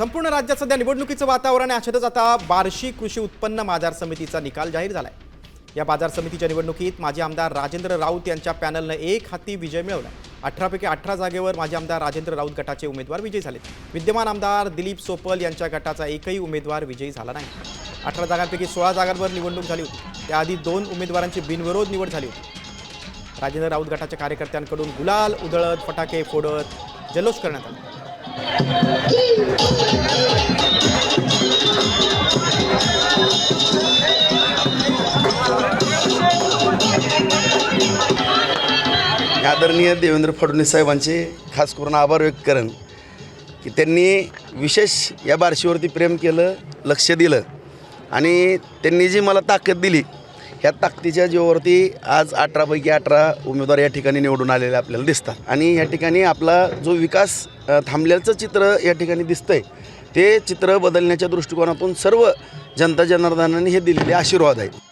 संपूर्ण राज्यात सध्या निवडणुकीचं वातावरण आहे. अशातच आता बार्शी कृषी उत्पन्न बाजार समितीचा निकाल जाहीर झाला आहे या बाजार समितीच्या निवडणुकीत माजी आमदार राजेंद्र राऊत यांच्या पॅनलनं एक हाती विजय मिळवला अठरापैकी अठरा जागेवर माजी आमदार राजेंद्र राऊत गटाचे उमेदवार विजयी झाले विद्यमान आमदार दिलीप सोपल यांच्या गटाचा एकही उमेदवार विजयी झाला नाही. अठरा जागांपैकी सोळा जागांवर निवडणूक झाली होती. त्याआधी दोन उमेदवारांची बिनविरोध निवड झाली होती. राजेंद्र राऊत गटाच्या कार्यकर्त्यांकडून गुलाल उधळत फटाके फोडत जल्लोष करण्यात आला. आदरणीय देवेंद्र फडणवीस साहेबांचे खास करून आभार व्यक्त करेन की त्यांनी विशेष या बारशीवरती प्रेम केलं लक्ष दिलं आणि त्यांनी जी मला ताकद दिली ह्या ताकदीच्या जीवावरती आज अठरापैकी अठरा उमेदवार या ठिकाणी निवडून आलेले आपल्याला दिसतात. आणि या ठिकाणी आपला जो विकास थांबल्याचं चित्र या ठिकाणी दिसतंय ते चित्र बदलण्याच्या दृष्टिकोनातून सर्व जनता जनार्दनाने हे दिलेले आशीर्वाद आहेत.